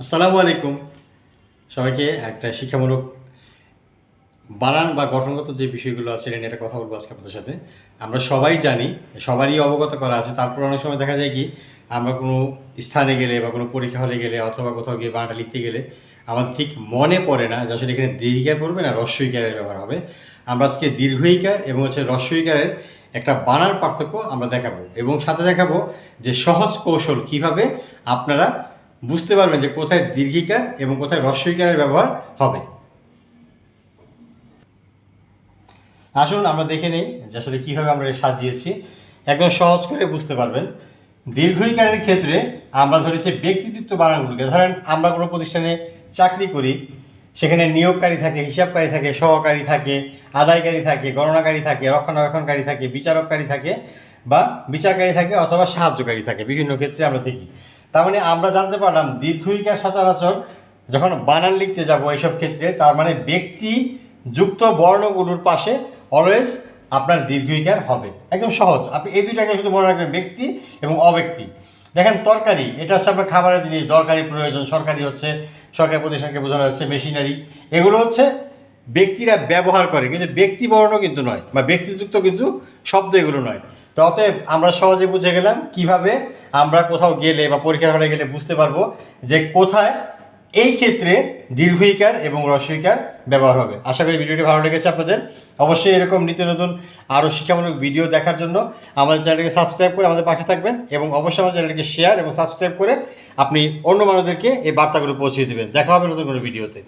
আসসালামু আলাইকুম। সবাইকে একটা শিক্ষামূলক বানান বা গঠনগত যে বিষয়গুলো আছে এটা নিয়ে একটা কথা বলব আজকে আপনাদের সাথে। আমরা সবাই জানি, সবারই অবগত করা আছে, তারপর অনেক সময় দেখা যায় কি, আমরা কোনো স্থানে গেলে বা কোনো পরীক্ষা হলে গেলে অথবা কোথাও গিয়ে বানানটা লিখতে গেলে আমাদের ঠিক মনে পড়ে না, যে আসলে এখানে দীর্ঘিকার পড়বে না রস্বইকারের ব্যবহার হবে। আমরা আজকে দীর্ঘইকার এবং হচ্ছে রস্বইকারের একটা বানান পার্থক্য আমরা দেখাবো এবং সাথে দেখাবো যে সহজ কৌশল কীভাবে আপনারা বুঝতে পারবেন যে কোথায় দীর্ঘিকার এবং কোথায় রস্বইকারের ব্যবহার হবে। আসুন আমরা দেখে নিই যে আসলে কীভাবে আমরা সাজিয়েছি। একদম সহজ করে বুঝতে পারবেন। দীর্ঘইকারের ক্ষেত্রে আমরা ধরেছি ব্যক্তিত্ব বানানগুলোকে। ধরেন আমরা কোনো প্রতিষ্ঠানে চাকরি করি, সেখানে নিয়োগকারী থাকে, হিসাবকারী থাকে, সহকারী থাকে, আদায়কারী থাকে, গণনাকারী থাকে, রক্ষণাবেক্ষণকারী থাকে, বিচারককারী থাকে বা বিচারকারী থাকে অথবা সাহায্যকারী থাকে। বিভিন্ন ক্ষেত্রে আমরা দেখি। তার মানে আমরা জানতে পারলাম দীর্ঘইকার সচরাচর যখন বানান লিখতে যাব এইসব ক্ষেত্রে, তার মানে ব্যক্তি যুক্ত বর্ণগুলোর পাশে অলওয়েজ আপনার দীর্ঘইকার হবে। একদম সহজ। আপনি এই দুইটাকে শুধু মনে রাখবেন, ব্যক্তি এবং অব্যক্তি। দেখেন, তরকারি, এটা হচ্ছে আপনার খাবারের জিনিস, দরকারি প্রয়োজন, সরকারি হচ্ছে, সরকারি প্রতিষ্ঠানকে বোঝানো হচ্ছে মেশিনারি এগুলো হচ্ছে ব্যক্তিরা ব্যবহার করে, কিন্তু ব্যক্তি বর্ণ কিন্তু নয়, বা ব্যক্তিযুক্ত কিন্তু শব্দ এগুলো নয়। তো অতএব আমরা সহজে বুঝে গেলাম কীভাবে আমরা কোথাও গেলে বা পরীক্ষার হলে গেলে বুঝতে পারব যে কোথায় এই ক্ষেত্রে দীর্ঘইকার এবং রস্বইকার ব্যবহার হবে। আশা করি ভিডিওটি ভালো লেগেছে আপনাদের। অবশ্যই এরকম নিত্য নতুন আরও শিক্ষামূলক ভিডিও দেখার জন্য আমাদের চ্যানেলকে সাবস্ক্রাইব করে আমাদের পাশে থাকবেন এবং অবশ্যই আমাদের চ্যানেলকে শেয়ার এবং সাবস্ক্রাইব করে আপনি অন্য মানুষদেরকে এই বার্তাগুলো পৌঁছে দেবেন। দেখা হবে নতুন কোনো ভিডিওতে।